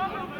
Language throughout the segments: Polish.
Come on,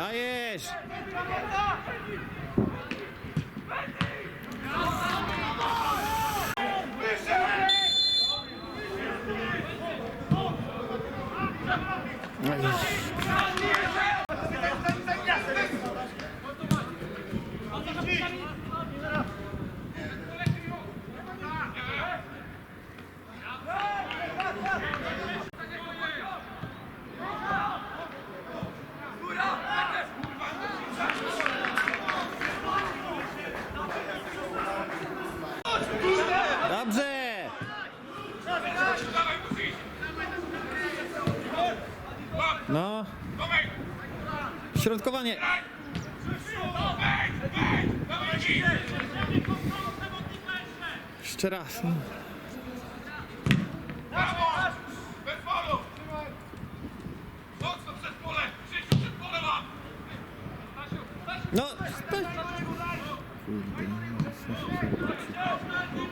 Dajesz! Nice. Środkowanie. Jeszcze raz. No. No, stać. Kurde,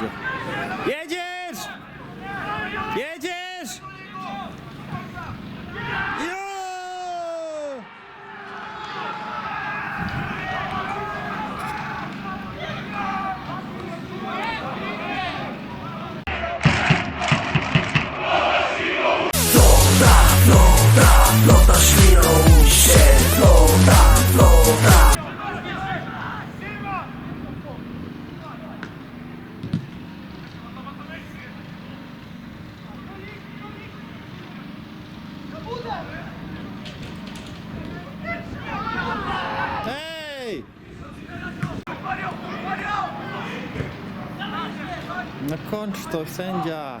Yeah, No kończ to, sędzia!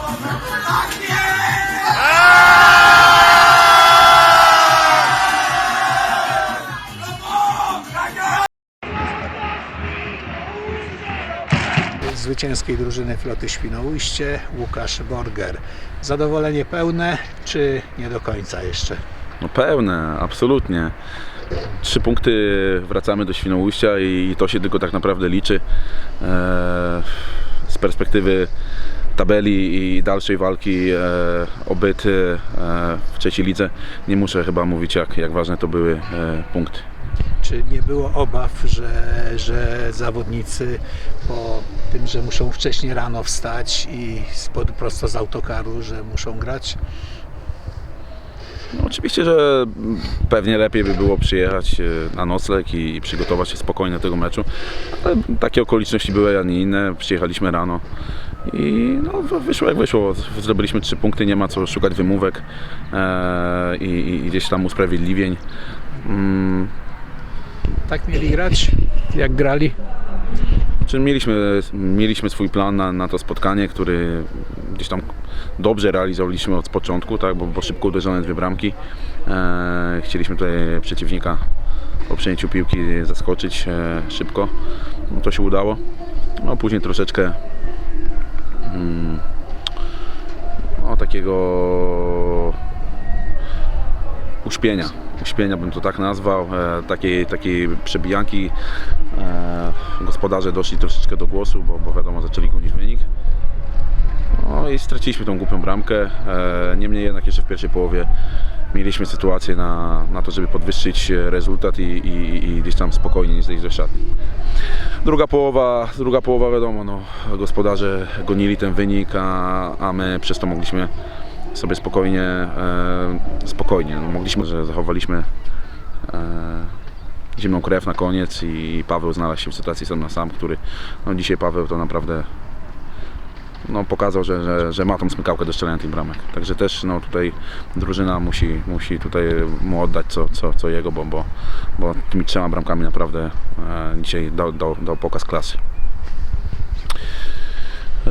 zwycięskiej drużyny floty Świnoujście Łukasz Borger. Zadowolenie pełne, czy nie do końca jeszcze? No pełne, absolutnie. Trzy punkty wracamy do Świnoujścia i to się tylko tak naprawdę liczy. E, z perspektywy tabeli i dalszej walki e, o byt e, w trzeciej lidze nie muszę chyba mówić jak, jak ważne to były e, punkty. Czy nie było obaw, że, że zawodnicy po tym, że muszą wcześniej rano wstać i spod, prosto z autokaru, że muszą grać? No, oczywiście, że pewnie lepiej by było przyjechać e, na nocleg i, i przygotować się spokojnie do tego meczu. Ale takie okoliczności były, a nie inne. Przyjechaliśmy rano i no, wy- wyszło jak wyszło. Zrobiliśmy trzy punkty, nie ma co szukać wymówek e, i, i gdzieś tam usprawiedliwień. Mm, Tak mieli grać, jak grali? Czy mieliśmy, mieliśmy swój plan na, na to spotkanie, który gdzieś tam dobrze realizowaliśmy od początku, tak, bo, bo szybko uderzone dwie bramki. E, chcieliśmy tutaj przeciwnika po przejęciu piłki zaskoczyć e, szybko. No, to się udało. No, później troszeczkę mm, no, takiego uśpienia. Uśpienia bym to tak nazwał, e, takiej, takiej przebijanki. E, gospodarze doszli troszeczkę do głosu, bo, bo wiadomo, zaczęli gonić wynik. No i straciliśmy tą głupią bramkę. E, niemniej jednak jeszcze w pierwszej połowie mieliśmy sytuację na, na to, żeby podwyższyć rezultat i, i, i gdzieś tam spokojnie nie zejść do szatni. Druga połowa, druga połowa wiadomo, no, gospodarze gonili ten wynik, a, a my przez to mogliśmy sobie spokojnie, e, spokojnie, no, mogliśmy, że zachowaliśmy e, zimną krew na koniec i Paweł znalazł się w sytuacji sam na sam, który no, dzisiaj Paweł to naprawdę no, pokazał, że, że, że ma tą smykałkę do strzelania tych bramek. Także też no, tutaj drużyna musi, musi tutaj mu oddać co, co, co jego, bo, bo, bo tymi trzema bramkami naprawdę e, dzisiaj dał, dał, dał pokaz klasy.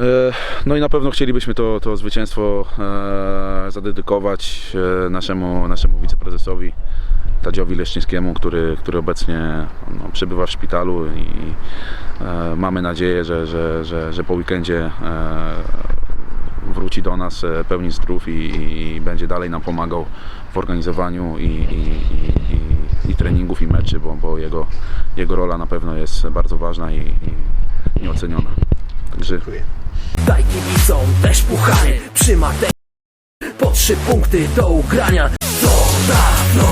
E, No i na pewno chcielibyśmy to, to zwycięstwo e, zadedykować e, naszemu, naszemu wiceprezesowi Tadziowi Leszczyńskiemu, który, który obecnie no, przebywa w szpitalu i mamy nadzieję, że, że, że, że po weekendzie wróci do nas pełni zdrów i, i, będzie dalej nam pomagał w organizowaniu i, i, i, i, treningów i meczy, bo, bo jego, jego rola na pewno jest bardzo ważna i, i nieoceniona. Także. Daj kibicom też puchary. Przyma te po trzy punkty do ugrania. To dawno